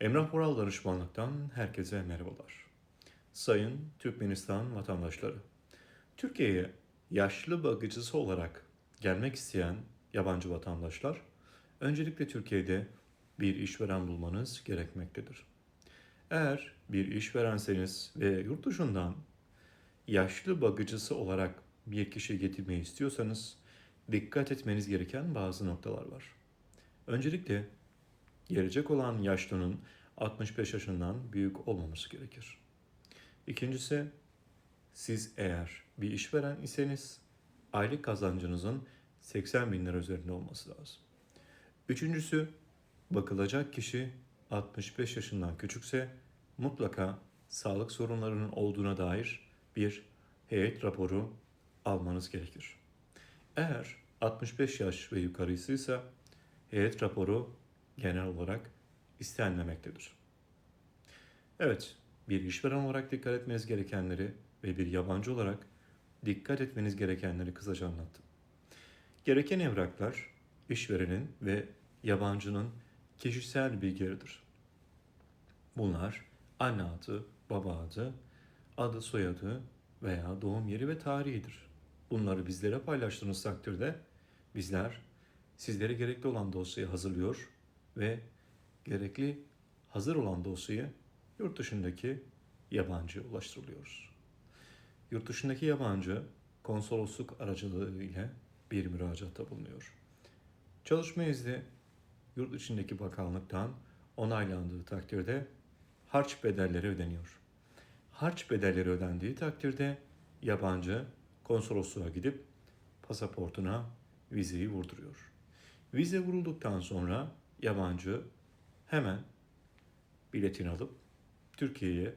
Emrah Boral Danışmanlık'tan herkese merhabalar. Sayın Türkmenistan vatandaşları, Türkiye'ye yaşlı bakıcısı olarak gelmek isteyen yabancı vatandaşlar, öncelikle Türkiye'de bir işveren bulmanız gerekmektedir. Eğer bir işverenseniz ve yurt dışından yaşlı bakıcısı olarak bir kişi getirmeyi istiyorsanız dikkat etmeniz gereken bazı noktalar var. Öncelikle gelecek olan yaşlının 65 yaşından büyük olmaması gerekir. İkincisi, siz eğer bir işveren iseniz aylık kazancınızın 80 bin lira üzerinde olması lazım. Üçüncüsü, bakılacak kişi 65 yaşından küçükse mutlaka sağlık sorunlarının olduğuna dair bir heyet raporu almanız gerekir. Eğer 65 yaş ve yukarısıysa heyet raporu genel olarak istenmemektedir. Evet, bir işveren olarak dikkat etmeniz gerekenleri ve bir yabancı olarak dikkat etmeniz gerekenleri kısaca anlattım. Gereken evraklar işverenin ve yabancının kişisel bilgileridir. Bunlar anne adı, baba adı, adı soyadı veya doğum yeri ve tarihidir. Bunları bizlere paylaştığınız takdirde bizler sizlere gerekli olan dosyayı hazırlıyor ve gerekli hazır olan dosyayı yurt dışındaki yabancıya ulaştırılıyoruz. Yurt dışındaki yabancı konsolosluk aracılığı ile bir müracaatta bulunuyor. Çalışma izni yurt içindeki bakanlıktan onaylandığı takdirde harç bedelleri ödeniyor. Harç bedelleri ödendiği takdirde yabancı konsolosluğa gidip pasaportuna vizeyi vurduruyor. Vize vurulduktan sonra yabancı hemen biletini alıp Türkiye'ye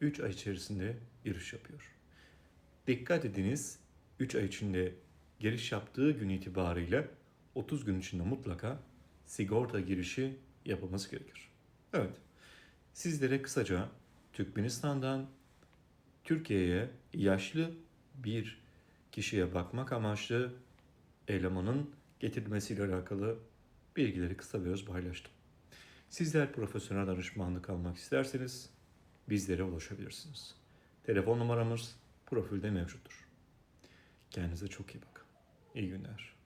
3 ay içerisinde giriş yapıyor. Dikkat ediniz 3 ay içinde giriş yaptığı gün itibariyle 30 gün içinde mutlaka sigorta girişi yapılması gerekir. Evet, sizlere kısaca Türkmenistan'dan Türkiye'ye yaşlı bir kişiye bakmak amaçlı elemanın getirilmesiyle alakalı bilgileri kısa ve öz paylaştım. Sizler profesyonel danışmanlık almak isterseniz bizlere ulaşabilirsiniz. Telefon numaramız profilde mevcuttur. Kendinize çok iyi bakın. İyi günler.